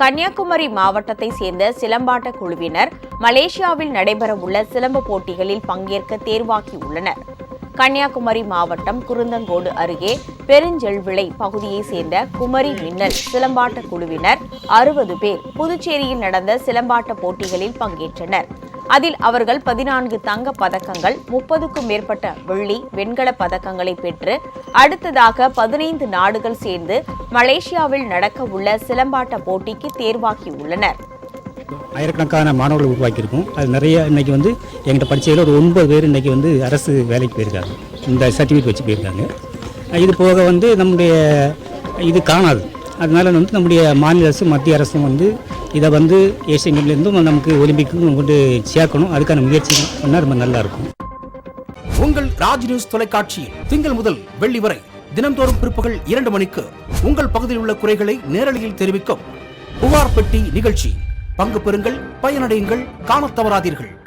கன்னியாகுமரி மாவட்டத்தை சேர்ந்த சிலம்பாட்ட குழுவினர் மலேசியாவில் நடைபெறவுள்ள சிலம்ப போட்டிகளில் பங்கேற்க தேர்வாகியுள்ளனர். கன்னியாகுமரி மாவட்டம் குருந்தங்கோடு அருகே பெருஞ்செல்விளை பகுதியைச் சேர்ந்த குமரி மின்னல் சிலம்பாட்ட குழுவினர் அறுபது பேர் புதுச்சேரியில் நடந்த சிலம்பாட்ட போட்டிகளில் பங்கேற்றனர். அதில் அவர்கள் பதினான்கு தங்கப் பதக்கங்கள் முப்பதுக்கும் மேற்பட்ட வெள்ளி வெண்கலப் பதக்கங்களை பெற்று அடுத்ததாக பதினைந்து நாடுகள் சேர்ந்து மலேசியாவில் நடக்க உள்ள சிலம்பாட்ட போட்டிக்கு தேர்வாகியுள்ளனர். ஆயிரக்கணக்கான மாணவர்கள் உருவாக்கியிருக்கோம். அது நிறைய இன்னைக்கு வந்து எங்கிட்ட படித்ததில் ஒரு ஒன்பது பேர் இன்னைக்கு வந்து அரசு வேலைக்கு போயிருக்காங்க. இந்த சர்டிஃபிகேட் வச்சு போயிருக்காங்க. இது போக வந்து நம்முடைய இது காணாது. அதனால வந்து நம்முடைய மாநில அரசு மத்திய அரசும் வந்து இதை வந்து ஏசியன் கேம்லேருந்தும் நமக்கு ஒலிம்பிக்கும் கொண்டு சேர்க்கணும். அதுக்கான முயற்சி பண்ணால் ரொம்ப நல்லா இருக்கும் உங்கள் ராஜ் நியூஸ் தொலைக்காட்சியில் திங்கள் முதல் வெள்ளி வரை தினம்தோறும் பிற்பகல் இரண்டு மணிக்கு உங்கள் பகுதியில் உள்ள குறைகளை நேரலையில் தெரிவிக்கும் புகார் பெட்டி நிகழ்ச்சி. பங்கு பெறுங்கள் பயனடையுங்கள் காணத் தவறாதீர்கள்.